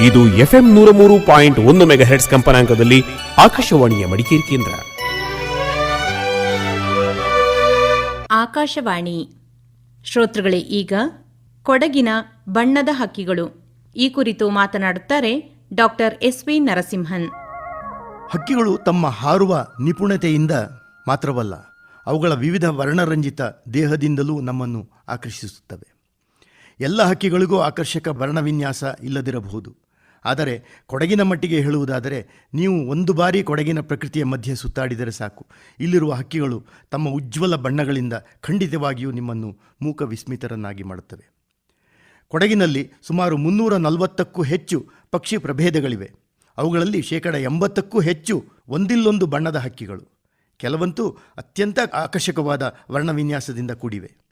ಇದು ಎಫ್ಎಂ ನೂರ ಮೂರು ಪಾಯಿಂಟ್ ಒಂದು ಮೆಗಾ ಹೆಡ್ಸ್ ಕಂಪನಾಂಕದಲ್ಲಿ ಆಕಾಶವಾಣಿಯ ಮಡಿಕೇರಿ ಕೇಂದ್ರ. ಆಕಾಶವಾಣಿ. ಶ್ರೋತೃಗಳೇ ಈಗ ಕೊಡಗಿನ ಬಣ್ಣದ ಹಕ್ಕಿಗಳು. ಈ ಕುರಿತು ಮಾತನಾಡುತ್ತಾರೆ ಡಾಕ್ಟರ್ ಎಸ್ ವಿ ನರಸಿಂಹನ್. ಹಕ್ಕಿಗಳು ತಮ್ಮ ಹಾರುವ ನಿಪುಣತೆಯಿಂದ ಮಾತ್ರವಲ್ಲ ಅವುಗಳ ವಿವಿಧ ವರ್ಣರಂಜಿತ ದೇಹದಿಂದಲೂ ನಮ್ಮನ್ನು ಆಕರ್ಷಿಸುತ್ತವೆ. ಎಲ್ಲ ಹಕ್ಕಿಗಳಿಗೂ ಆಕರ್ಷಕ ವರ್ಣವಿನ್ಯಾಸ ಇಲ್ಲದಿರಬಹುದು. ಆದರೆ ಕೊಡಗಿನ ಮಟ್ಟಿಗೆ ಹೇಳುವುದಾದರೆ, ನೀವು ಒಂದು ಬಾರಿ ಕೊಡಗಿನ ಪ್ರಕೃತಿಯ ಮಧ್ಯೆ ಸುತ್ತಾಡಿದರೆ ಸಾಕು. ಇಲ್ಲಿರುವ ಹಕ್ಕಿಗಳು ತಮ್ಮ ಉಜ್ವಲ ಬಣ್ಣಗಳಿಂದ ಖಂಡಿತವಾಗಿಯೂ ನಿಮ್ಮನ್ನು ಮೂಕ ವಿಸ್ಮಿತರನ್ನಾಗಿ ಮಾಡುತ್ತವೆ. ಕೊಡಗಿನಲ್ಲಿ ಸುಮಾರು ಮುನ್ನೂರ ನಲವತ್ತಕ್ಕೂ ಹೆಚ್ಚು ಪಕ್ಷಿ ಪ್ರಭೇದಗಳಿವೆ. ಅವುಗಳಲ್ಲಿ ಶೇಕಡ ಎಂಬತ್ತಕ್ಕೂ ಹೆಚ್ಚು ಒಂದಿಲ್ಲೊಂದು ಬಣ್ಣದ ಹಕ್ಕಿಗಳು. ಕೆಲವಂತೂ ಅತ್ಯಂತ ಆಕರ್ಷಕವಾದ ವರ್ಣವಿನ್ಯಾಸದಿಂದ ಕೂಡಿವೆ.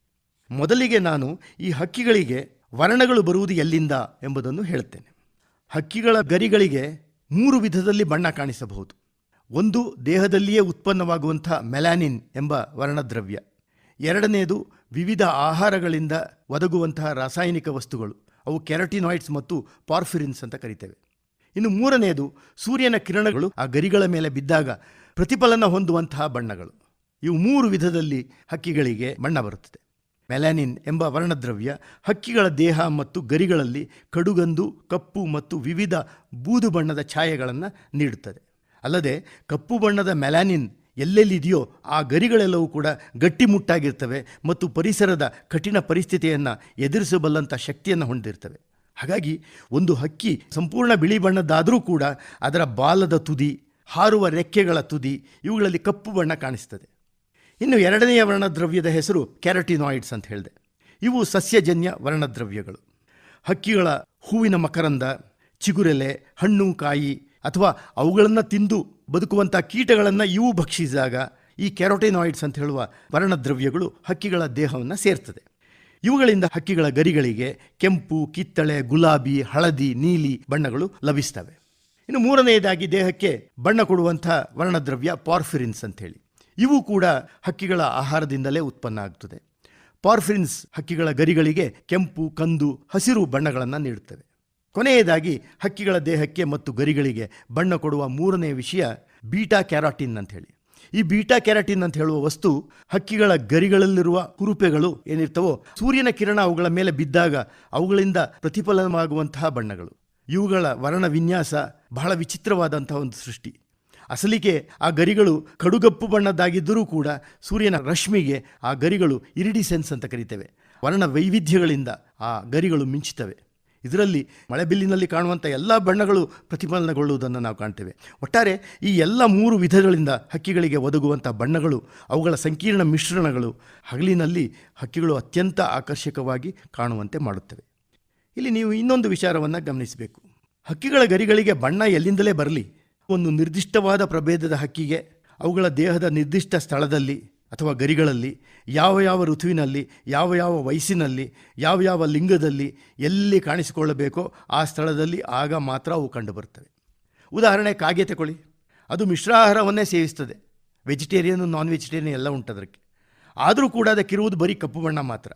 ಮೊದಲಿಗೆ ನಾನು ಈ ಹಕ್ಕಿಗಳಿಗೆ ವರ್ಣಗಳು ಬರುವುದು ಎಲ್ಲಿಂದ ಎಂಬುದನ್ನು ಹೇಳುತ್ತೇನೆ. ಹಕ್ಕಿಗಳ ಗರಿಗಳಿಗೆ ಮೂರು ವಿಧದಲ್ಲಿ ಬಣ್ಣ ಕಾಣಿಸಬಹುದು. ಒಂದು ದೇಹದಲ್ಲಿಯೇ ಉತ್ಪನ್ನವಾಗುವಂಥ ಮೆಲಾನಿನ್ ಎಂಬ ವರ್ಣದ್ರವ್ಯ. ಎರಡನೆಯದು ವಿವಿಧ ಆಹಾರಗಳಿಂದ ಒದಗುವಂತಹ ರಾಸಾಯನಿಕ ವಸ್ತುಗಳು. ಅವು ಕೆರಟಿನಾಯ್ಡ್ಸ್ ಮತ್ತು ಪಾರ್ಫಿರಿನ್ಸ್ ಅಂತ ಕರಿತೇವೆ. ಇನ್ನು ಮೂರನೆಯದು ಸೂರ್ಯನ ಕಿರಣಗಳು ಆ ಗರಿಗಳ ಮೇಲೆ ಬಿದ್ದಾಗ ಪ್ರತಿಫಲನ ಹೊಂದುವಂತಹ ಬಣ್ಣಗಳು. ಇವು ಮೂರು ವಿಧದಲ್ಲಿ ಹಕ್ಕಿಗಳಿಗೆ ಬಣ್ಣ ಬರುತ್ತದೆ. ಮೆಲಾನಿನ್ ಎಂಬ ವರ್ಣದ್ರವ್ಯ ಹಕ್ಕಿಗಳ ದೇಹ ಮತ್ತು ಗರಿಗಳಲ್ಲಿ ಕಡುಗಂದು, ಕಪ್ಪು ಮತ್ತು ವಿವಿಧ ಬೂದು ಬಣ್ಣದ ಛಾಯೆಗಳನ್ನು ನೀಡುತ್ತದೆ. ಅಲ್ಲದೆ ಕಪ್ಪು ಬಣ್ಣದ ಮೆಲಾನಿನ್ ಎಲ್ಲೆಲ್ಲಿದೆಯೋ ಆ ಗರಿಗಳೆಲ್ಲವೂ ಕೂಡ ಗಟ್ಟಿಮುಟ್ಟಾಗಿರ್ತವೆ ಮತ್ತು ಪರಿಸರದ ಕಠಿಣ ಪರಿಸ್ಥಿತಿಯನ್ನು ಎದುರಿಸಬಲ್ಲಂಥ ಶಕ್ತಿಯನ್ನು ಹೊಂದಿರ್ತವೆ. ಹಾಗಾಗಿ ಒಂದು ಹಕ್ಕಿ ಸಂಪೂರ್ಣ ಬಿಳಿ ಬಣ್ಣದ್ದಾದರೂ ಕೂಡ ಅದರ ಬಾಲದ ತುದಿ, ಹಾರುವ ರೆಕ್ಕೆಗಳ ತುದಿ ಇವುಗಳಲ್ಲಿ ಕಪ್ಪು ಬಣ್ಣ ಕಾಣಿಸ್ತದೆ. ಇನ್ನು ಎರಡನೆಯ ವರ್ಣದ್ರವ್ಯದ ಹೆಸರು ಕ್ಯಾರಟಿನಾಯ್ಡ್ಸ್ ಅಂತ ಹೇಳಿದೆ. ಇವು ಸಸ್ಯಜನ್ಯ ವರ್ಣದ್ರವ್ಯಗಳು. ಹಕ್ಕಿಗಳ ಹೂವಿನ ಮಕರಂದ, ಚಿಗುರೆಲೆ ಹಣ್ಣು ಕಾಯಿ ಅಥವಾ ಅವುಗಳನ್ನು ತಿಂದು ಬದುಕುವಂಥ ಕೀಟಗಳನ್ನು ಇವು ಭಕ್ಷಿಸಿದಾಗ ಈ ಕ್ಯಾರೋಟಿನಾಯ್ಡ್ಸ್ ಅಂತ ಹೇಳುವ ವರ್ಣದ್ರವ್ಯಗಳು ಹಕ್ಕಿಗಳ ದೇಹವನ್ನು ಸೇರ್ತದೆ. ಇವುಗಳಿಂದ ಹಕ್ಕಿಗಳ ಗರಿಗಳಿಗೆ ಕೆಂಪು, ಕಿತ್ತಳೆ, ಗುಲಾಬಿ, ಹಳದಿ, ನೀಲಿ ಬಣ್ಣಗಳು ಲಭಿಸ್ತವೆ. ಇನ್ನು ಮೂರನೆಯದಾಗಿ ದೇಹಕ್ಕೆ ಬಣ್ಣ ಕೊಡುವಂಥ ವರ್ಣದ್ರವ್ಯ ಪಾರ್ಫಿರಿನ್ಸ್ ಅಂತೇಳಿ ಇವು ಕೂಡ ಹಕ್ಕಿಗಳ ಆಹಾರದಿಂದಲೇ ಉತ್ಪನ್ನ ಆಗ್ತದೆ. ಪಾರ್ಫಿನ್ಸ್ ಹಕ್ಕಿಗಳ ಗರಿಗಳಿಗೆ ಕೆಂಪು, ಕಂದು, ಹಸಿರು ಬಣ್ಣಗಳನ್ನು ನೀಡುತ್ತವೆ. ಕೊನೆಯದಾಗಿ ಹಕ್ಕಿಗಳ ದೇಹಕ್ಕೆ ಮತ್ತು ಗರಿಗಳಿಗೆ ಬಣ್ಣ ಕೊಡುವ ಮೂರನೇ ವಿಷಯ ಬೀಟಾ ಕ್ಯಾರಾಟಿನ್ ಅಂತ ಹೇಳಿ. ಈ ಬೀಟಾ ಕ್ಯಾರಾಟಿನ್ ಅಂತ ಹೇಳುವ ವಸ್ತು ಹಕ್ಕಿಗಳ ಗರಿಗಳಲ್ಲಿರುವ ಕುರುಪೆಗಳು ಏನಿರ್ತವೋ ಸೂರ್ಯನ ಕಿರಣ ಅವುಗಳ ಮೇಲೆ ಬಿದ್ದಾಗ ಅವುಗಳಿಂದ ಪ್ರತಿಫಲನವಾಗುವಂತಹ ಬಣ್ಣಗಳು. ಇವುಗಳ ವರ್ಣ ವಿನ್ಯಾಸ ಬಹಳ ವಿಚಿತ್ರವಾದಂತಹ ಒಂದು ಸೃಷ್ಟಿ. ಅಸಲಿಗೆ ಆ ಗರಿಗಳು ಕಡುಗಪ್ಪು ಬಣ್ಣದ್ದಾಗಿದ್ದರೂ ಕೂಡ ಸೂರ್ಯನ ರಶ್ಮಿಗೆ ಆ ಗರಿಗಳು ಇರಿಡಿಸೆನ್ಸ್ ಅಂತ ಕರೀತೇವೆ. ವರ್ಣ ವೈವಿಧ್ಯಗಳಿಂದ ಆ ಗರಿಗಳು ಮಿಂಚುತ್ತವೆ ಇದರಲ್ಲಿ ಮಳೆಬಿಲ್ಲಿನಲ್ಲಿ ಕಾಣುವಂಥ ಎಲ್ಲ ಬಣ್ಣಗಳು ಪ್ರತಿಫಲನಗೊಳ್ಳುವುದನ್ನು ನಾವು ಕಾಣ್ತೇವೆ. ಒಟ್ಟಾರೆ ಈ ಎಲ್ಲ ಮೂರು ವಿಧಗಳಿಂದ ಹಕ್ಕಿಗಳಿಗೆ ಒದಗುವಂಥ ಬಣ್ಣಗಳು, ಅವುಗಳ ಸಂಕೀರ್ಣ ಮಿಶ್ರಣಗಳು ಹಗಲಿನಲ್ಲಿ ಹಕ್ಕಿಗಳು ಅತ್ಯಂತ ಆಕರ್ಷಕವಾಗಿ ಕಾಣುವಂತೆ ಮಾಡುತ್ತವೆ. ಇಲ್ಲಿ ನೀವು ಇನ್ನೊಂದು ವಿಚಾರವನ್ನು ಗಮನಿಸಬೇಕು. ಹಕ್ಕಿಗಳ ಗರಿಗಳಿಗೆ ಬಣ್ಣ ಎಲ್ಲಿಂದಲೇ ಬರಲಿ ಒಂದು ನಿರ್ದಿಷ್ಟವಾದ ಪ್ರಭೇದದ ಹಕ್ಕಿಗೆ ಅವುಗಳ ದೇಹದ ನಿರ್ದಿಷ್ಟ ಸ್ಥಳದಲ್ಲಿ ಅಥವಾ ಗರಿಗಳಲ್ಲಿ, ಯಾವ ಯಾವ ಋತುವಿನಲ್ಲಿ, ಯಾವ ಯಾವ ವಯಸ್ಸಿನಲ್ಲಿ, ಯಾವ ಯಾವ ಲಿಂಗದಲ್ಲಿ ಎಲ್ಲಿ ಕಾಣಿಸಿಕೊಳ್ಳಬೇಕೋ ಆ ಸ್ಥಳದಲ್ಲಿ ಆಗ ಮಾತ್ರ ಅವು ಕಂಡುಬರುತ್ತವೆ. ಉದಾಹರಣೆ ಕಾಗೆ ತಗೊಳ್ಳಿ. ಅದು ಮಿಶ್ರಾಹಾರವನ್ನೇ ಸೇವಿಸ್ತದೆ. ವೆಜಿಟೇರಿಯನ್ ನಾನ್ ವೆಜಿಟೇರಿಯನ್ ಎಲ್ಲ ಉಂಟದಕ್ಕೆ. ಆದರೂ ಕೂಡ ಅದಕ್ಕಿರುವುದು ಬರೀ ಕಪ್ಪು ಬಣ್ಣ ಮಾತ್ರ.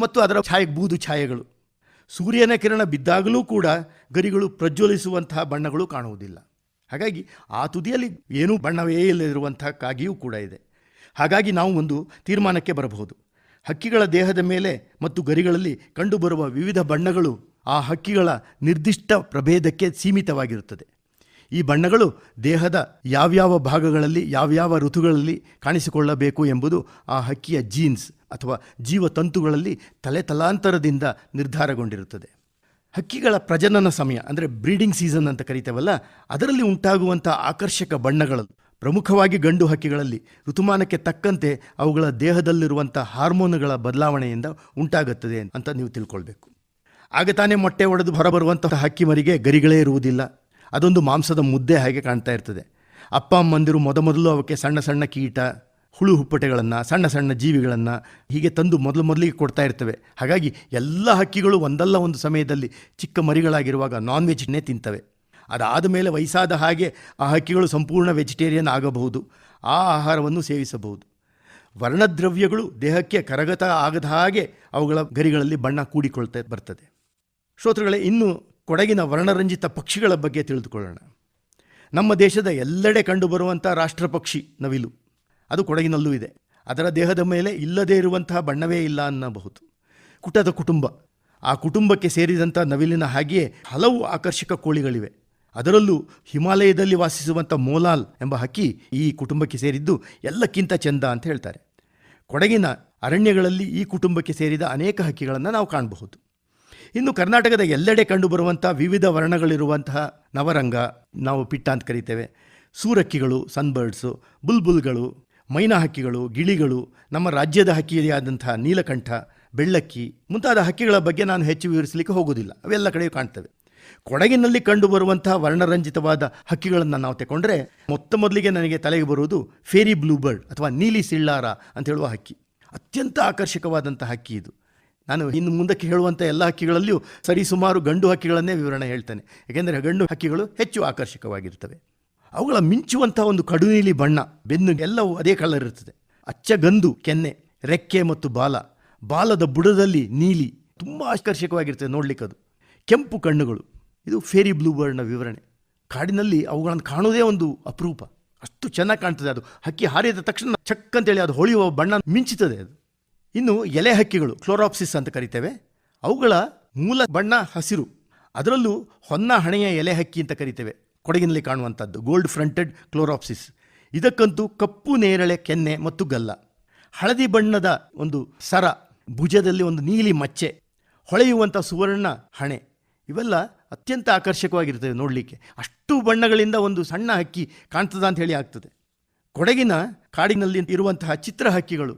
ಮತ್ತು ಅದರ ಛಾಯೆ ಬೂದು ಛಾಯೆಗಳು. ಸೂರ್ಯನ ಕಿರಣ ಬಿದ್ದಾಗಲೂ ಕೂಡ ಗರಿಗಳು ಪ್ರಜ್ವಲಿಸುವಂತಹ ಬಣ್ಣಗಳು ಕಾಣುವುದಿಲ್ಲ. ಹಾಗಾಗಿ ಆ ತುದಿಯಲ್ಲಿ ಏನೂ ಬಣ್ಣವೇ ಇಲ್ಲದಿರುವಂಥ ಕಾಗಿಯೂ ಕೂಡ ಇದೆ. ಹಾಗಾಗಿ ನಾವು ಒಂದು ತೀರ್ಮಾನಕ್ಕೆ ಬರಬಹುದು. ಹಕ್ಕಿಗಳ ದೇಹದ ಮೇಲೆ ಮತ್ತು ಗರಿಗಳಲ್ಲಿ ಕಂಡುಬರುವ ವಿವಿಧ ಬಣ್ಣಗಳು ಆ ಹಕ್ಕಿಗಳ ನಿರ್ದಿಷ್ಟ ಪ್ರಭೇದಕ್ಕೆ ಸೀಮಿತವಾಗಿರುತ್ತದೆ. ಈ ಬಣ್ಣಗಳು ದೇಹದ ಯಾವ್ಯಾವ ಭಾಗಗಳಲ್ಲಿ, ಯಾವ್ಯಾವ ಋತುಗಳಲ್ಲಿ ಕಾಣಿಸಿಕೊಳ್ಳಬೇಕು ಎಂಬುದು ಆ ಹಕ್ಕಿಯ ಜೀನ್ಸ್ ಅಥವಾ ಜೀವತಂತುಗಳಲ್ಲಿ ತಲೆ ತಲಾಂತರದಿಂದ ನಿರ್ಧಾರಗೊಂಡಿರುತ್ತದೆ. ಹಕ್ಕಿಗಳ ಪ್ರಜನನ ಸಮಯ, ಅಂದರೆ ಬ್ರೀಡಿಂಗ್ ಸೀಸನ್ ಅಂತ ಕರಿತೇವಲ್ಲ, ಅದರಲ್ಲಿ ಉಂಟಾಗುವಂಥ ಆಕರ್ಷಕ ಬಣ್ಣಗಳು ಪ್ರಮುಖವಾಗಿ ಗಂಡು ಹಕ್ಕಿಗಳಲ್ಲಿ ಋತುಮಾನಕ್ಕೆ ತಕ್ಕಂತೆ ಅವುಗಳ ದೇಹದಲ್ಲಿರುವಂಥ ಹಾರ್ಮೋನುಗಳ ಬದಲಾವಣೆಯಿಂದ ಉಂಟಾಗುತ್ತದೆ ಅಂತ ನೀವು ತಿಳ್ಕೊಳ್ಬೇಕು. ಆಗ ತಾನೇ ಮೊಟ್ಟೆ ಒಡೆದು ಹೊರಬರುವಂತಹ ಹಕ್ಕಿ ಮರಿಗೆ ಗರಿಗಳೇ ಇರುವುದಿಲ್ಲ. ಅದೊಂದು ಮಾಂಸದ ಮುದ್ದೆ ಹಾಗೆ ಕಾಣ್ತಾ ಇರ್ತದೆ. ಅಪ್ಪ ಅಮ್ಮಂದಿರು ಮೊದಮೊದಲು ಅವಕ್ಕೆ ಸಣ್ಣ ಸಣ್ಣ ಕೀಟ ಹುಳು ಹುಪ್ಪಟೆಗಳನ್ನು, ಸಣ್ಣ ಸಣ್ಣ ಜೀವಿಗಳನ್ನು ಹೀಗೆ ತಂದು ಮೊದಲು ಮೊದಲಿಗೆ ಕೊಡ್ತಾ ಇರ್ತವೆ. ಹಾಗಾಗಿ ಎಲ್ಲ ಹಕ್ಕಿಗಳು ಒಂದಲ್ಲ ಒಂದು ಸಮಯದಲ್ಲಿ ಚಿಕ್ಕ ಮರಿಗಳಾಗಿರುವಾಗ ನಾನ್ ವೆಜ್ನೇ ತಿಂತವೆ. ಅದಾದ ಮೇಲೆ ವಯಸ್ಸಾದ ಹಾಗೆ ಆ ಹಕ್ಕಿಗಳು ಸಂಪೂರ್ಣ ವೆಜಿಟೇರಿಯನ್ ಆಗಬಹುದು. ಆ ಆಹಾರವನ್ನು ಸೇವಿಸಬಹುದು. ವರ್ಣದ್ರವ್ಯಗಳು ದೇಹಕ್ಕೆ ಕರಗತ ಆಗದ ಹಾಗೆ ಅವುಗಳ ಗರಿಗಳಲ್ಲಿ ಬಣ್ಣ ಕೂಡಿಕೊಳ್ತಾ ಬರ್ತದೆ. ಶ್ರೋತೃಗಳೇ, ಇನ್ನು ಕೊಡಗಿನ ವರ್ಣರಂಜಿತ ಪಕ್ಷಿಗಳ ಬಗ್ಗೆ ತಿಳಿದುಕೊಳ್ಳೋಣ. ನಮ್ಮ ದೇಶದ ಎಲ್ಲೆಡೆ ಕಂಡುಬರುವಂಥ ರಾಷ್ಟ್ರ ಪಕ್ಷಿ ನವಿಲು. ಅದು ಕೊಡಗಿನಲ್ಲೂ ಇದೆ. ಅದರ ದೇಹದ ಮೇಲೆ ಇಲ್ಲದೇ ಇರುವಂತಹ ಬಣ್ಣವೇ ಇಲ್ಲ ಅನ್ನಬಹುದು. ಕುಟದ ಕುಟುಂಬ. ಆ ಕುಟುಂಬಕ್ಕೆ ಸೇರಿದಂಥ ನವಿಲಿನ ಹಾಗೆಯೇ ಹಲವು ಆಕರ್ಷಕ ಕೋಳಿಗಳಿವೆ. ಅದರಲ್ಲೂ ಹಿಮಾಲಯದಲ್ಲಿ ವಾಸಿಸುವಂಥ ಮೋಲಾಲ್ ಎಂಬ ಹಕ್ಕಿ ಈ ಕುಟುಂಬಕ್ಕೆ ಸೇರಿದ್ದು ಎಲ್ಲಕ್ಕಿಂತ ಚೆಂದ ಅಂತ ಹೇಳ್ತಾರೆ. ಕೊಡಗಿನ ಅರಣ್ಯಗಳಲ್ಲಿ ಈ ಕುಟುಂಬಕ್ಕೆ ಸೇರಿದ ಅನೇಕ ಹಕ್ಕಿಗಳನ್ನು ನಾವು ಕಾಣಬಹುದು. ಇನ್ನು ಕರ್ನಾಟಕದ ಎಲ್ಲೆಡೆ ಕಂಡುಬರುವಂಥ ವಿವಿಧ ವರ್ಣಗಳಿರುವಂತಹ ನವರಂಗ ನಾವು ಪಿಟ್ಟ ಅಂತ ಕರಿತೇವೆ. ಸೂರಕ್ಕಿಗಳು, ಸನ್ಬರ್ಡ್ಸು, ಬುಲ್ಬುಲ್ಗಳು ಮೈನಾ ಹಕ್ಕಿಗಳು, ಗಿಳಿಗಳು, ನಮ್ಮ ರಾಜ್ಯದ ಹಕ್ಕಿಯಾದಂಥ ನೀಲಕಂಠ, ಬೆಳ್ಳಕ್ಕಿ ಮುಂತಾದ ಹಕ್ಕಿಗಳ ಬಗ್ಗೆ ನಾನು ಹೆಚ್ಚು ವಿವರಿಸಲಿಕ್ಕೆ ಹೋಗುವುದಿಲ್ಲ. ಅವೆಲ್ಲ ಕಡೆಯೂ ಕಾಣ್ತವೆ. ಕೊಡಗಿನಲ್ಲಿ ಕಂಡುಬರುವಂತಹ ವರ್ಣರಂಜಿತವಾದ ಹಕ್ಕಿಗಳನ್ನು ನಾವು ತಗೊಂಡ್ರೆ ಮೊತ್ತ ಮೊದಲಿಗೆ ನನಗೆ ತಲೆಗೆ ಬರುವುದು ಫೇರಿ ಬ್ಲೂ ಬರ್ಡ್ ಅಥವಾ ನೀಲಿ ಸಿಳ್ಳಾರ ಅಂತ ಹೇಳುವ ಹಕ್ಕಿ. ಅತ್ಯಂತ ಆಕರ್ಷಕವಾದಂಥ ಹಕ್ಕಿ ಇದು. ನಾನು ಇನ್ನು ಮುಂದಕ್ಕೆ ಹೇಳುವಂಥ ಎಲ್ಲ ಹಕ್ಕಿಗಳಲ್ಲಿಯೂ ಸರಿಸುಮಾರು ಗಂಡು ಹಕ್ಕಿಗಳನ್ನೇ ವಿವರಣೆ ಹೇಳ್ತೇನೆ. ಏಕೆಂದರೆ ಗಂಡು ಹಕ್ಕಿಗಳು ಹೆಚ್ಚು ಆಕರ್ಷಕವಾಗಿರ್ತವೆ. ಅವುಗಳ ಮಿಂಚುವಂತಹ ಒಂದು ಕಡುನೀಲಿ ಬಣ್ಣ, ಬೆನ್ನು ಎಲ್ಲವೂ ಅದೇ ಕಲರ್ ಇರ್ತದೆ. ಅಚ್ಚ ಗಂದು, ಕೆನ್ನೆ, ರೆಕ್ಕೆ ಮತ್ತು ಬಾಲ. ಬಾಲದ ಬುಡದಲ್ಲಿ ನೀಲಿ, ತುಂಬ ಆಕರ್ಷಕವಾಗಿರ್ತದೆ ನೋಡ್ಲಿಕ್ಕೆ ಅದು ಕೆಂಪು ಕಣ್ಣುಗಳು, ಇದು ಫೇರಿ ಬ್ಲೂ ಬರ್ಡ್ನ ವಿವರಣೆ. ಕಾಡಿನಲ್ಲಿ ಅವುಗಳನ್ನು ಕಾಣೋದೇ ಒಂದು ಅಪರೂಪ. ಅಷ್ಟು ಚೆನ್ನಾಗಿ ಕಾಣ್ತದೆ ಅದು. ಹಕ್ಕಿ ಹಾರಿದ ತಕ್ಷಣ ಚಕ್ ಅಂತೇಳಿ ಅದು ಹೊಳೆಯುವ ಬಣ್ಣ ಮಿಂಚುತ್ತದೆ ಅದು. ಇನ್ನು ಎಲೆ ಹಕ್ಕಿಗಳು ಕ್ಲೋರಾಪ್ಸಿಸ್ ಅಂತ ಕರಿತೇವೆ. ಅವುಗಳ ಮೂಲ ಬಣ್ಣ ಹಸಿರು. ಅದರಲ್ಲೂ ಹೊನ್ನ ಹಣೆಯ ಎಲೆ ಹಕ್ಕಿ ಅಂತ ಕರಿತೇವೆ. ಕೊಡಗಿನಲ್ಲಿ ಕಾಣುವಂಥದ್ದು ಗೋಲ್ಡ್ ಫ್ರಂಟೆಡ್ ಕ್ಲೋರಾಪ್ಸಿಸ್ ಇದಕ್ಕಂತೂ ಕಪ್ಪು ನೇರಳೆ, ಕೆನ್ನೆ ಮತ್ತು ಗಲ್ಲ. ಹಳದಿ ಬಣ್ಣದ ಒಂದು ಸರ, ಭುಜದಲ್ಲಿ ಒಂದು ನೀಲಿ ಮಚ್ಚೆ, ಹೊಳೆಯುವಂಥ ಸುವರ್ಣ ಹಣೆ. ಇವೆಲ್ಲ ಅತ್ಯಂತ ಆಕರ್ಷಕವಾಗಿರ್ತದೆ ನೋಡಲಿಕ್ಕೆ. ಅಷ್ಟು ಬಣ್ಣಗಳಿಂದ ಒಂದು ಸಣ್ಣ ಹಕ್ಕಿ ಕಾಣ್ತದ ಅಂತ ಹೇಳಿ ಆಗ್ತದೆ. ಕೊಡಗಿನ ಕಾಡಿನಲ್ಲಿ ಇರುವಂತಹ ಚಿತ್ರ ಹಕ್ಕಿಗಳು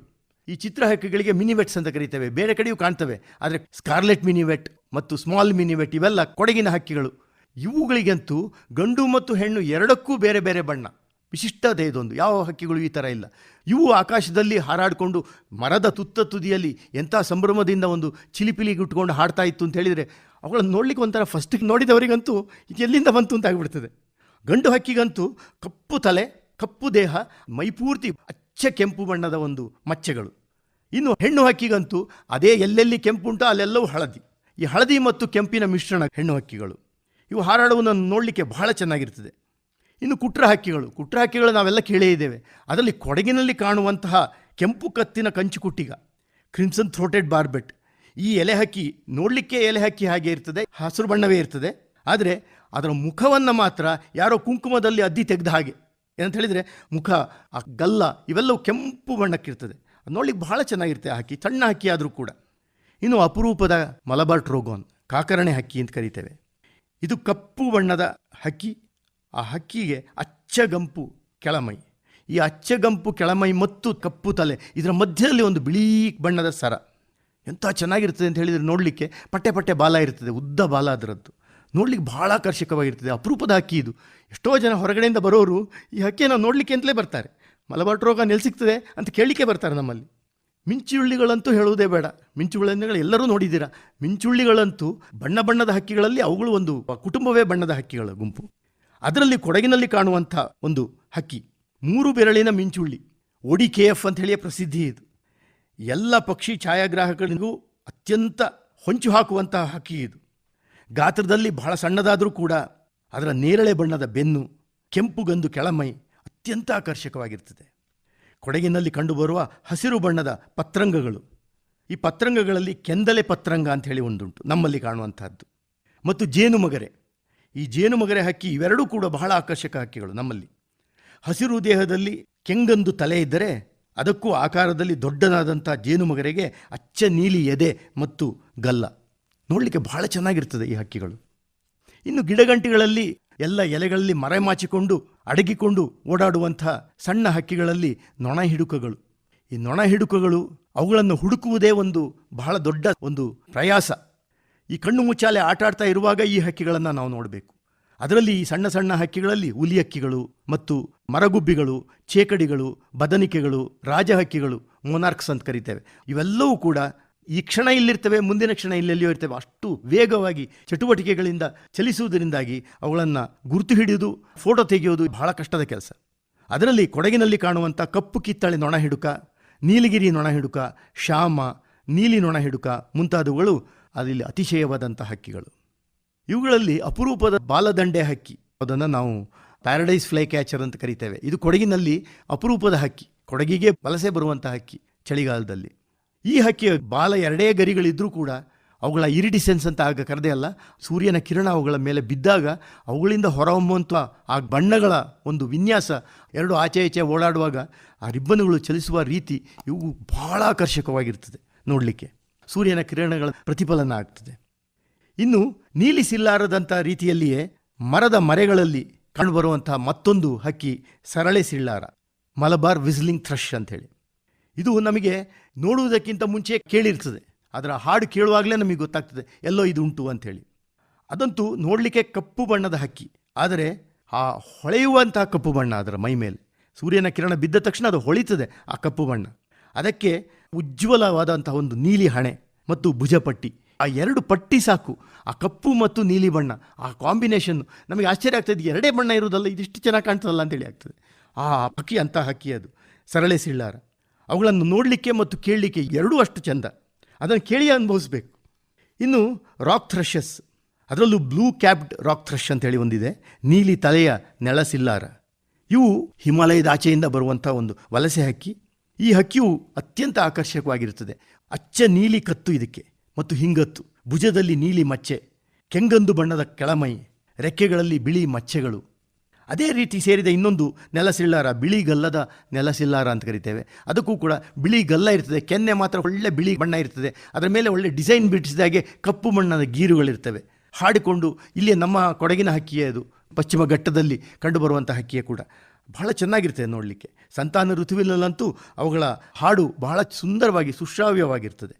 ಈ ಚಿತ್ರ ಹಕ್ಕಿಗಳಿಗೆ ಮಿನಿವೆಟ್ಸ್ ಅಂತ ಕರೀತೇವೆ. ಬೇರೆ ಕಡೆಯೂ ಕಾಣ್ತವೆ. ಆದರೆ ಸ್ಕಾರ್ಲೆಟ್ ಮಿನಿವೆಟ್ ಮತ್ತು ಸ್ಮಾಲ್ ಮಿನಿವೆಟ್ ಇವೆಲ್ಲ ಕೊಡಗಿನ ಹಕ್ಕಿಗಳು. ಇವುಗಳಿಗಂತೂ ಗಂಡು ಮತ್ತು ಹೆಣ್ಣು ಎರಡಕ್ಕೂ ಬೇರೆ ಬೇರೆ ಬಣ್ಣ. ವಿಶಿಷ್ಟ ಇದೊಂದು ಯಾವ ಹಕ್ಕಿಗಳು ಈ ಥರ ಇಲ್ಲ. ಇವು ಆಕಾಶದಲ್ಲಿ ಹಾರಾಡಿಕೊಂಡು ಮರದ ತುತ್ತ ತುದಿಯಲ್ಲಿ ಎಂಥ ಸಂಭ್ರಮದಿಂದ ಒಂದು ಚಿಲಿಪಿಲಿ ಗುಟ್ಕೊಂಡು ಹಾಡ್ತಾ ಇತ್ತು ಅಂತ ಹೇಳಿದರೆ ಅವುಗಳನ್ನು ನೋಡ್ಲಿಕ್ಕೆ ಒಂಥರ ಫಸ್ಟಿಗೆ ನೋಡಿದವರಿಗಂತೂ ಇದು ಎಲ್ಲಿಂದ ಬಂತು ಅಂತ ಆಗಿಬಿಡ್ತದೆ. ಗಂಡು ಹಕ್ಕಿಗಂತೂ ಕಪ್ಪು ತಲೆ, ಕಪ್ಪು ದೇಹ, ಮೈಪೂರ್ತಿ ಅಚ್ಚ ಕೆಂಪು ಬಣ್ಣದ ಒಂದು ಮಚ್ಚೆಗಳು. ಇನ್ನು ಹೆಣ್ಣು ಹಕ್ಕಿಗಂತೂ ಅದೇ ಎಲ್ಲೆಲ್ಲಿ ಕೆಂಪುಂಟೋ ಅಲ್ಲೆಲ್ಲವೂ ಹಳದಿ. ಈ ಹಳದಿ ಮತ್ತು ಕೆಂಪಿನ ಮಿಶ್ರಣ ಹೆಣ್ಣು ಹಕ್ಕಿಗಳು. ಇವು ಹಾರಾಡುವುದನ್ನು ನೋಡಲಿಕ್ಕೆ ಬಹಳ ಚೆನ್ನಾಗಿರ್ತದೆ. ಇನ್ನು ಕುಟ್ರ ಹಕ್ಕಿಗಳು ಕುಟ್ರ ಹಕ್ಕಿಗಳು ನಾವೆಲ್ಲ ಕೇಳೇ ಇದ್ದೇವೆ. ಅದರಲ್ಲಿ ಕೊಡಗಿನಲ್ಲಿ ಕಾಣುವಂತಹ ಕೆಂಪು ಕತ್ತಿನ ಕಂಚುಕುಟ್ಟಿಗ ಕ್ರಿಮ್ಸನ್ ಥ್ರೋಟೆಡ್ ಬಾರ್ಬೆಟ್ ಈ ಎಲೆ ಹಕ್ಕಿ ನೋಡಲಿಕ್ಕೆ ಎಲೆ ಹಕ್ಕಿ ಹಾಗೆ ಇರ್ತದೆ, ಹಸಿರು ಬಣ್ಣವೇ ಇರ್ತದೆ. ಆದರೆ ಅದರ ಮುಖವನ್ನು ಮಾತ್ರ ಯಾರೋ ಕುಂಕುಮದಲ್ಲಿ ಅದ್ದಿ ತೆಗೆದ ಹಾಗೆ. ಏನಂತ ಹೇಳಿದರೆ ಮುಖ, ಆ ಗಲ್ಲ ಇವೆಲ್ಲವೂ ಕೆಂಪು ಬಣ್ಣಕ್ಕಿರ್ತದೆ. ಅದು ನೋಡ್ಲಿಕ್ಕೆ ಬಹಳ ಚೆನ್ನಾಗಿರುತ್ತೆ ಆ ಹಕ್ಕಿ, ಸಣ್ಣ ಹಕ್ಕಿ ಆದರೂ ಕೂಡ. ಇನ್ನು ಅಪರೂಪದ ಮಲಬಾರ್ ಟ್ರೋಗೋನ್, ಕಾಕರಣೆ ಹಕ್ಕಿ ಅಂತ ಕರಿತೇವೆ. ಇದು ಕಪ್ಪು ಬಣ್ಣದ ಹಕ್ಕಿ. ಆ ಹಕ್ಕಿಗೆ ಅಚ್ಚಗಂಪು ಕೆಳಮೈ. ಈ ಅಚ್ಚಗಂಪು ಕೆಳಮೈ ಮತ್ತು ಕಪ್ಪು ತಲೆ. ಇದರ ಮಧ್ಯದಲ್ಲಿ ಒಂದು ಬಿಳಿ ಬಣ್ಣದ ಸರ. ಎಂಥ ಚೆನ್ನಾಗಿರ್ತದೆ ಅಂತ ಹೇಳಿದರೆ ನೋಡಲಿಕ್ಕೆ ಪಟ್ಟೆ ಪಟ್ಟೆ ಬಾಲ ಇರ್ತದೆ, ಉದ್ದ ಬಾಲ ಅದರದ್ದು. ನೋಡ್ಲಿಕ್ಕೆ ಭಾಳ ಆಕರ್ಷಕವಾಗಿರ್ತದೆ, ಅಪರೂಪದ ಹಕ್ಕಿ ಇದು. ಎಷ್ಟೋ ಜನ ಹೊರಗಡೆಯಿಂದ ಬರೋರು ಈ ಹಕ್ಕಿಯನ್ನು ನೋಡಲಿಕ್ಕೆ ಅಂತಲೇ ಬರ್ತಾರೆ. ಮಲಬಾಟ್ ರೋಗ ನೆಲೆಸಿಗ್ತದೆ ಅಂತ ಕೇಳಲಿಕ್ಕೆ ಬರ್ತಾರೆ ನಮ್ಮಲ್ಲಿ. ಮಿಂಚುಳ್ಳಿಗಳಂತೂ ಹೇಳುವುದೇ ಬೇಡ. ಮಿಂಚುಳ್ಳಿಗಳು ಎಲ್ಲರೂ ನೋಡಿದ್ದೀರಾ? ಮಿಂಚುಳ್ಳಿಗಳಂತೂ ಬಣ್ಣ ಬಣ್ಣದ ಹಕ್ಕಿಗಳಲ್ಲಿ ಅವುಗಳು ಒಂದು ಕುಟುಂಬವೇ ಬಣ್ಣದ ಹಕ್ಕಿಗಳ ಗುಂಪು. ಅದರಲ್ಲಿ ಕೊಡಗಿನಲ್ಲಿ ಕಾಣುವಂಥ ಒಂದು ಹಕ್ಕಿ, ಮೂರು ಬೆರಳಿನ ಮಿಂಚುಳ್ಳಿ ಒಡಿ ಕೆ ಎಫ್ ಅಂತ ಹೇಳಿಯೇ ಪ್ರಸಿದ್ಧಿ ಇದು. ಎಲ್ಲ ಪಕ್ಷಿ ಛಾಯಾಗ್ರಾಹಕರಿಗೂ ಅತ್ಯಂತ ಹೊಂಚು ಹಾಕುವಂತಹ ಹಕ್ಕಿ ಇದು. ಗಾತ್ರದಲ್ಲಿ ಬಹಳ ಸಣ್ಣದಾದರೂ ಕೂಡ ಅದರ ನೇರಳೆ ಬಣ್ಣದ ಬೆನ್ನು ಕೆಂಪುಗಂದು ಕೆಳಮೈ ಅತ್ಯಂತ ಆಕರ್ಷಕವಾಗಿರ್ತದೆ. ಕೊಡಗಿನಲ್ಲಿ ಕಂಡುಬರುವ ಹಸಿರು ಬಣ್ಣದ ಪತ್ರಂಗಗಳು. ಈ ಪತ್ರಂಗಗಳಲ್ಲಿ ಕೆಂದಲೆ ಪತ್ರಂಗ ಅಂತ ಹೇಳಿ ಒಂದುಂಟು, ನಮ್ಮಲ್ಲಿ ಕಾಣುವಂತಹದ್ದು. ಮತ್ತು ಜೇನುಮಗರೆ. ಈ ಜೇನುಮಗರೆ ಹಕ್ಕಿ ಇವೆರಡೂ ಕೂಡ ಬಹಳ ಆಕರ್ಷಕ ಹಕ್ಕಿಗಳು ನಮ್ಮಲ್ಲಿ. ಹಸಿರು ದೇಹದಲ್ಲಿ ಕೆಂಗಂದು ತಲೆ ಇದ್ದರೆ ಅದಕ್ಕೂ ಆಕಾರದಲ್ಲಿ ದೊಡ್ಡದಾದಂಥ ಜೇನುಮಗರೆಗೆ ಅಚ್ಚ ನೀಲಿ ಎದೆ ಮತ್ತು ಗಲ್ಲ. ನೋಡಲಿಕ್ಕೆ ಬಹಳ ಚೆನ್ನಾಗಿರ್ತದೆ ಈ ಹಕ್ಕಿಗಳು. ಇನ್ನು ಗಿಡಗಂಟಿಗಳಲ್ಲಿ ಎಲ್ಲ ಎಲೆಗಳಲ್ಲಿ ಮರೆಮಾಚಿಕೊಂಡು ಅಡಗಿಕೊಂಡು ಓಡಾಡುವಂಥ ಸಣ್ಣ ಹಕ್ಕಿಗಳಲ್ಲಿ ನೊಣ ಹಿಡುಕಗಳು ಈ ನೊಣ ಹಿಡುಕಗಳು ಅವುಗಳನ್ನು ಹುಡುಕುವುದೇ ಒಂದು ಬಹಳ ದೊಡ್ಡ ಒಂದು ಪ್ರಯಾಸ. ಈ ಕಣ್ಣು ಮುಚ್ಚಾಲೆ ಆಟ ಆಡ್ತಾ ಇರುವಾಗ ಈ ಹಕ್ಕಿಗಳನ್ನು ನಾವು ನೋಡಬೇಕು. ಅದರಲ್ಲಿ ಈ ಸಣ್ಣ ಸಣ್ಣ ಹಕ್ಕಿಗಳಲ್ಲಿ ಹುಲಿ ಹಕ್ಕಿಗಳು ಮತ್ತು ಮರಗುಬ್ಬಿಗಳು, ಚೇಕಡಿಗಳು, ಬದನಿಕೆಗಳು ರಾಜಹಕ್ಕಿಗಳು ಮೊನಾರ್ಕ್ಸ್ ಅಂತ ಕರಿತೇವೆ. ಇವೆಲ್ಲವೂ ಕೂಡ ಈ ಕ್ಷಣ ಇಲ್ಲಿರ್ತವೆ, ಮುಂದಿನ ಕ್ಷಣ ಇಲ್ಲೆಲ್ಲಿಯೋ ಇರ್ತವೆ. ಅಷ್ಟು ವೇಗವಾಗಿ ಚಟುವಟಿಕೆಗಳಿಂದ ಚಲಿಸುವುದರಿಂದಾಗಿ ಅವುಗಳನ್ನು ಗುರುತು ಹಿಡಿಯೋದು ಫೋಟೋ ತೆಗೆಯೋದು ಬಹಳ ಕಷ್ಟದ ಕೆಲಸ. ಅದರಲ್ಲಿ ಕೊಡಗಿನಲ್ಲಿ ಕಾಣುವಂಥ ಕಪ್ಪು ಕಿತ್ತಳೆ ನೊಣ ಹಿಡುಕ, ನೀಲಗಿರಿ ನೊಣ ಹಿಡುಕ, ಶ್ಯಾಮ, ನೀಲಿ ನೊಣ ಹಿಡುಕ ಮುಂತಾದವುಗಳು ಅದರಲ್ಲಿ ಅತಿಶಯವಾದಂಥ ಹಕ್ಕಿಗಳು. ಇವುಗಳಲ್ಲಿ ಅಪರೂಪದ ಬಾಲದಂಡೆ ಹಕ್ಕಿ. ಅದನ್ನು ನಾವು ಪ್ಯಾರಡೈಸ್ ಫ್ಲೈ ಕ್ಯಾಚರ್ ಅಂತ ಕರಿತೇವೆ. ಇದು ಕೊಡಗಿನಲ್ಲಿ ಅಪರೂಪದ ಹಕ್ಕಿ. ಕೊಡಗಿಗೆ ವಲಸೆ ಬರುವಂಥ ಹಕ್ಕಿ ಚಳಿಗಾಲದಲ್ಲಿ. ಈ ಹಕ್ಕಿ ಬಾಲ ಎರಡೇ ಗರಿಗಳಿದ್ರೂ ಕೂಡ ಅವುಗಳ ಇರಿಡಿಸೆನ್ಸ್ ಅಂತ ಆಗ ಕರೆದೇ ಅಲ್ಲ, ಸೂರ್ಯನ ಕಿರಣ ಅವುಗಳ ಮೇಲೆ ಬಿದ್ದಾಗ ಅವುಗಳಿಂದ ಹೊರಹೊಮ್ಮುವಂಥ ಆ ಬಣ್ಣಗಳ ಒಂದು ವಿನ್ಯಾಸ ಎರಡು ಆಚೆ ಈಚೆ ಓಡಾಡುವಾಗ ಆ ರಿಬ್ಬನ್ಗಳು ಚಲಿಸುವ ರೀತಿ ಇವು ಬಹಳ ಆಕರ್ಷಕವಾಗಿರ್ತದೆ ನೋಡಲಿಕ್ಕೆ. ಸೂರ್ಯನ ಕಿರಣಗಳ ಪ್ರತಿಫಲನ ಆಗ್ತದೆ. ಇನ್ನು ನೀಲಿ ಸಿಲ್ಲಾರದಂಥ ರೀತಿಯಲ್ಲಿಯೇ ಮರದ ಮರೆಗಳಲ್ಲಿ ಕಂಡುಬರುವಂತಹ ಮತ್ತೊಂದು ಹಕ್ಕಿ ಸರಳೆ ಸಿಳ್ಳಾರ ಮಲಬಾರ್ ವಿಸ್ಲಿಂಗ್ ಥ್ರಶ್ ಅಂಥೇಳಿ. ಇದು ನಮಗೆ ನೋಡುವುದಕ್ಕಿಂತ ಮುಂಚೆ ಕೇಳಿರ್ತದೆ. ಅದರ ಹಾಡು ಕೇಳುವಾಗಲೇ ನಮಗೆ ಗೊತ್ತಾಗ್ತದೆ, ಎಲ್ಲೋ ಇದು ಉಂಟು ಅಂಥೇಳಿ. ಅದಂತೂ ನೋಡಲಿಕ್ಕೆ ಕಪ್ಪು ಬಣ್ಣದ ಹಕ್ಕಿ. ಆದರೆ ಆ ಹೊಳೆಯುವಂತಹ ಕಪ್ಪು ಬಣ್ಣ ಅದರ ಮೈ ಮೇಲೆ. ಸೂರ್ಯನ ಕಿರಣ ಬಿದ್ದ ತಕ್ಷಣ ಅದು ಹೊಳಿತದೆ ಆ ಕಪ್ಪು ಬಣ್ಣ. ಅದಕ್ಕೆ ಉಜ್ವಲವಾದಂತಹ ಒಂದು ನೀಲಿ ಹಣೆ ಮತ್ತು ಭುಜಪಟ್ಟಿ. ಆ ಎರಡು ಪಟ್ಟಿ ಸಾಕು. ಆ ಕಪ್ಪು ಮತ್ತು ನೀಲಿ ಬಣ್ಣ. ಆ ಕಾಂಬಿನೇಷನ್ ನಮಗೆ ಆಶ್ಚರ್ಯ ಆಗ್ತದೆ ಎರಡೇ ಬಣ್ಣ ಇರೋದಲ್ಲ ಇದಿಷ್ಟು ಚೆನ್ನಾಗಿ ಕಾಣ್ತದಲ್ಲ ಅಂತೇಳಿ ಆಗ್ತದೆ. ಆ ಹಕ್ಕಿ ಅಂಥ ಹಕ್ಕಿ ಅದು. ಸರಳೆ ಸಿಳ್ಳಾರ. ಅವುಗಳನ್ನು ನೋಡಲಿಕ್ಕೆ ಮತ್ತು ಕೇಳಲಿಕ್ಕೆ ಎರಡೂ ಅಷ್ಟು ಚೆಂದ. ಅದನ್ನು ಕೇಳಿ ಅನುಭವಿಸ್ಬೇಕು. ಇನ್ನು ರಾಕ್ ಥ್ರಷಸ್ ಅದರಲ್ಲೂ ಬ್ಲೂ ಕ್ಯಾಪ್ಡ್ ರಾಕ್ ಥ್ರಷ್ ಅಂತೇಳಿ ಒಂದಿದೆ. ನೀಲಿ ತಲೆಯ ನೆಳಸಿಲ್ಲಾರ ಇವು ಹಿಮಾಲಯದ ಆಚೆಯಿಂದ ಬರುವಂಥ ಒಂದು ವಲಸೆ ಹಕ್ಕಿ. ಈ ಹಕ್ಕಿಯು ಅತ್ಯಂತ ಆಕರ್ಷಕವಾಗಿರುತ್ತದೆ. ಅಚ್ಚ ನೀಲಿ ಕತ್ತು ಇದಕ್ಕೆ ಮತ್ತು ಹಿಂಗತ್ತು. ಭುಜದಲ್ಲಿ ನೀಲಿ ಮಚ್ಚೆ. ಕೆಂಗಂದು ಬಣ್ಣದ ಕೆಳಮೈ. ರೆಕ್ಕೆಗಳಲ್ಲಿ ಬಿಳಿ ಮಚ್ಚೆಗಳು. ಅದೇ ರೀತಿ ಸೇರಿದ ಇನ್ನೊಂದು ನೆಲಸಿಳ್ಳಾರ ಬಿಳಿ ಗಲ್ಲದ ನೆಲಸಿಲ್ಲಾರ ಅಂತ ಕರಿತೇವೆ. ಅದಕ್ಕೂ ಕೂಡ ಬಿಳಿ ಗಲ್ಲ ಇರ್ತದೆ, ಕೆನ್ನೆ ಮಾತ್ರ ಒಳ್ಳೆ ಬಿಳಿ ಬಣ್ಣ ಇರ್ತದೆ. ಅದರ ಮೇಲೆ ಒಳ್ಳೆ ಡಿಸೈನ್ ಬಿಡಿಸಿದ ಹಾಗೆ ಕಪ್ಪು ಬಣ್ಣದ ಗೀರುಗಳಿರ್ತವೆ ಹಾಡಿಕೊಂಡು ಇಲ್ಲಿ ನಮ್ಮ ಕೊಡಗಿನ ಹಕ್ಕಿಯೇ ಅದು. ಪಶ್ಚಿಮ ಘಟ್ಟದಲ್ಲಿ ಕಂಡುಬರುವಂಥ ಹಕ್ಕಿಯೇ ಕೂಡ. ಬಹಳ ಚೆನ್ನಾಗಿರ್ತದೆ ನೋಡಲಿಕ್ಕೆ. ಸಂತಾನ ಋತುವಿನಲ್ಲಂತೂ ಅವುಗಳ ಹಾಡು ಬಹಳ ಸುಂದರವಾಗಿ, ಸುಶ್ರಾವ್ಯವಾಗಿರ್ತದೆ.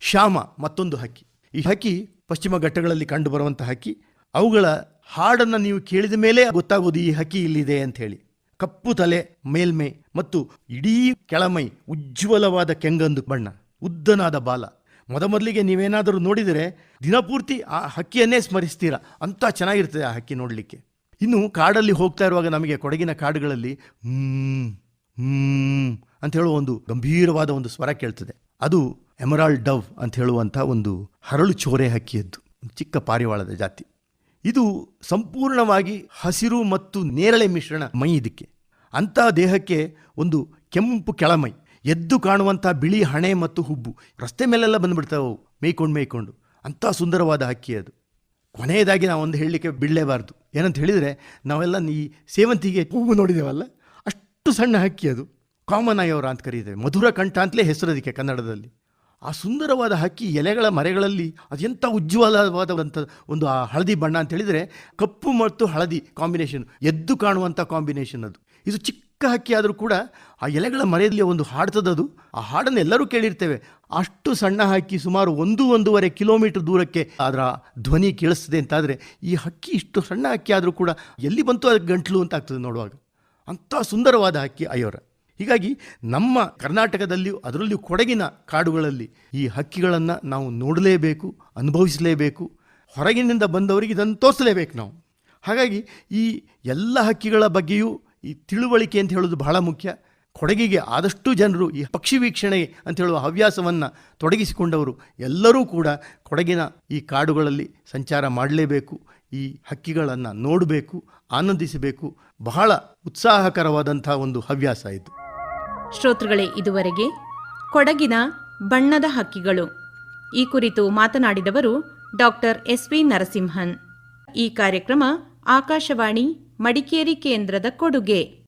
ಶ್ಯಾಮ ಮತ್ತೊಂದು ಹಕ್ಕಿ. ಈ ಹಕ್ಕಿ ಪಶ್ಚಿಮ ಘಟ್ಟಗಳಲ್ಲಿ ಕಂಡುಬರುವಂಥ ಹಕ್ಕಿ. ಅವುಗಳ ಹಾಡನ್ನು ನೀವು ಕೇಳಿದ ಮೇಲೆ ಗೊತ್ತಾಗೋದು ಈ ಹಕ್ಕಿ ಇಲ್ಲಿದೆ ಅಂತ ಹೇಳಿ. ಕಪ್ಪು ತಲೆ, ಮೇಲ್ಮೈ ಮತ್ತು ಇಡೀ ಕೆಳಮೈ ಉಜ್ವಲವಾದ ಕೆಂಗಂದು ಬಣ್ಣ, ಉದ್ದನಾದ ಬಾಲ. ಮೊದಮೊದಲಿಗೆ ನೀವೇನಾದರೂ ನೋಡಿದರೆ ದಿನಪೂರ್ತಿ ಆ ಹಕ್ಕಿಯನ್ನೇ ಸ್ಮರಿಸ್ತೀರಾ? ಅಂತ ಚೆನ್ನಾಗಿರ್ತದೆ ಆ ಹಕ್ಕಿ ನೋಡಲಿಕ್ಕೆ. ಇನ್ನು ಕಾಡಲ್ಲಿ ಹೋಗ್ತಾ ಇರುವಾಗ ನಮಗೆ ಕೊಡಗಿನ ಕಾಡುಗಳಲ್ಲಿ ಹ್ಮ್ ಅಂತ ಹೇಳುವ ಒಂದು ಗಂಭೀರವಾದ ಒಂದು ಸ್ವರ ಕೇಳ್ತದೆ. ಅದು ಎಮರಾಲ್ಡ್ ಡವ್ ಅಂತ ಹೇಳುವಂಥ ಒಂದು ಹರಳು ಚೋರೆ ಹಕ್ಕಿಯದ್ದು. ಚಿಕ್ಕ ಪಾರಿವಾಳದ ಜಾತಿ. ಇದು ಸಂಪೂರ್ಣವಾಗಿ ಹಸಿರು ಮತ್ತು ನೇರಳೆ ಮಿಶ್ರಣ ಮೈ ಇದಕ್ಕೆ. ಅಂಥ ದೇಹಕ್ಕೆ ಒಂದು ಕೆಂಪು ಕೆಳಮೈ, ಎದ್ದು ಕಾಣುವಂಥ ಬಿಳಿ ಹಣೆ ಮತ್ತು ಹುಬ್ಬು, ರಸ್ತೆ ಮೇಲೆಲ್ಲ ಬಂದುಬಿಡ್ತಾವೆ ಮೇಯ್ಕೊಂಡು ಮೇಯ್ಕೊಂಡು. ಅಂಥ ಸುಂದರವಾದ ಹಕ್ಕಿ ಅದು. ಕೊನೆಯದಾಗಿ ನಾವು ಒಂದು ಹೇಳಲಿಕ್ಕೆ ಬಿಡಲೇಬಾರ್ದು. ಏನಂತ ಹೇಳಿದರೆ, ನಾವೆಲ್ಲ ಈ ಸೇವಂತಿಗೆ ಹೂವು ನೋಡಿದೇವಲ್ಲ? ಅಷ್ಟು ಸಣ್ಣ ಹಕ್ಕಿ ಅದು. ಕಾಮನ್ ಆಯವರ ಅಂತ ಕರೀತೇವೆ. ಮಧುರ ಕಂಠ ಅಂತಲೇ ಹೆಸರು ಅದಕ್ಕೆ ಕನ್ನಡದಲ್ಲಿ. ಆ ಸುಂದರವಾದ ಹಕ್ಕಿ ಎಲೆಗಳ ಮರೆಗಳಲ್ಲಿ ಅದೆಂಥ ಉಜ್ವಲವಾದಂಥ ಒಂದು ಆ ಹಳದಿ ಬಣ್ಣ ಅಂತ ಹೇಳಿದರೆ ಕಪ್ಪು ಮತ್ತು ಹಳದಿ ಕಾಂಬಿನೇಷನ್ ಎದ್ದು ಕಾಣುವಂಥ ಕಾಂಬಿನೇಷನ್ ಅದು. ಇದು ಚಿಕ್ಕ ಹಕ್ಕಿ ಆದರೂ ಕೂಡ ಆ ಎಲೆಗಳ ಮರೆಯಲ್ಲಿ ಒಂದು ಹಾಡ್ತದದು. ಆ ಹಾಡನ್ನು ಎಲ್ಲರೂ ಕೇಳಿರ್ತೇವೆ. ಅಷ್ಟು ಸಣ್ಣ ಹಕ್ಕಿ ಸುಮಾರು ಒಂದು ಒಂದೂವರೆ ಕಿಲೋಮೀಟರ್ ದೂರಕ್ಕೆ ಅದರ ಧ್ವನಿ ಕೇಳಿಸ್ತದೆ ಅಂತಾದರೆ ಈ ಹಕ್ಕಿ ಇಷ್ಟು ಸಣ್ಣ ಹಕ್ಕಿ ಆದರೂ ಕೂಡ ಎಲ್ಲಿ ಬಂತು ಅದಕ್ಕೆ ಗಂಟ್ಲು ಅಂತ ಆಗ್ತದೆ ನೋಡುವಾಗ. ಅಂಥ ಸುಂದರವಾದ ಹಕ್ಕಿ ಅಯ್ಯೋರ ಹೀಗಾಗಿ ನಮ್ಮ ಕರ್ನಾಟಕದಲ್ಲಿಯೂ ಅದರಲ್ಲಿಯೂ ಕೊಡಗಿನ ಕಾಡುಗಳಲ್ಲಿ ಈ ಹಕ್ಕಿಗಳನ್ನು ನಾವು ನೋಡಲೇಬೇಕು, ಅನುಭವಿಸಲೇಬೇಕು, ಹೊರಗಿನಿಂದ ಬಂದವರಿಗೆ ಇದನ್ನು ತೋರಿಸಲೇಬೇಕು ನಾವು. ಹಾಗಾಗಿ ಈ ಎಲ್ಲ ಹಕ್ಕಿಗಳ ಬಗ್ಗೆಯೂ ಈ ತಿಳುವಳಿಕೆ ಅಂತ ಹೇಳೋದು ಬಹಳ ಮುಖ್ಯ. ಕೊಡಗಿಗೆ ಆದಷ್ಟು ಜನರು ಈ ಪಕ್ಷಿ ವೀಕ್ಷಣೆ ಅಂತ ಹೇಳುವ ಹವ್ಯಾಸವನ್ನು ತೊಡಗಿಸಿಕೊಂಡವರು ಎಲ್ಲರೂ ಕೂಡ ಕೊಡಗಿನ ಈ ಕಾಡುಗಳಲ್ಲಿ ಸಂಚಾರ ಮಾಡಲೇಬೇಕು, ಈ ಹಕ್ಕಿಗಳನ್ನು ನೋಡಬೇಕು, ಆನಂದಿಸಬೇಕು. ಬಹಳ ಉತ್ಸಾಹಕರವಾದಂಥ ಒಂದು ಹವ್ಯಾಸ ಇದು. ಶ್ರೋತೃಗಳೇ, ಇದುವರೆಗೆ ಕೊಡಗಿನ ಬಣ್ಣದ ಹಕ್ಕಿಗಳು. ಈ ಕುರಿತು ಮಾತನಾಡಿದವರು ಡಾಕ್ಟರ್ ಎಸ್. ವಿ. ನರಸಿಂಹನ್. ಈ ಕಾರ್ಯಕ್ರಮ ಆಕಾಶವಾಣಿ ಮಡಿಕೇರಿ ಕೇಂದ್ರದ ಕೊಡುಗೆ.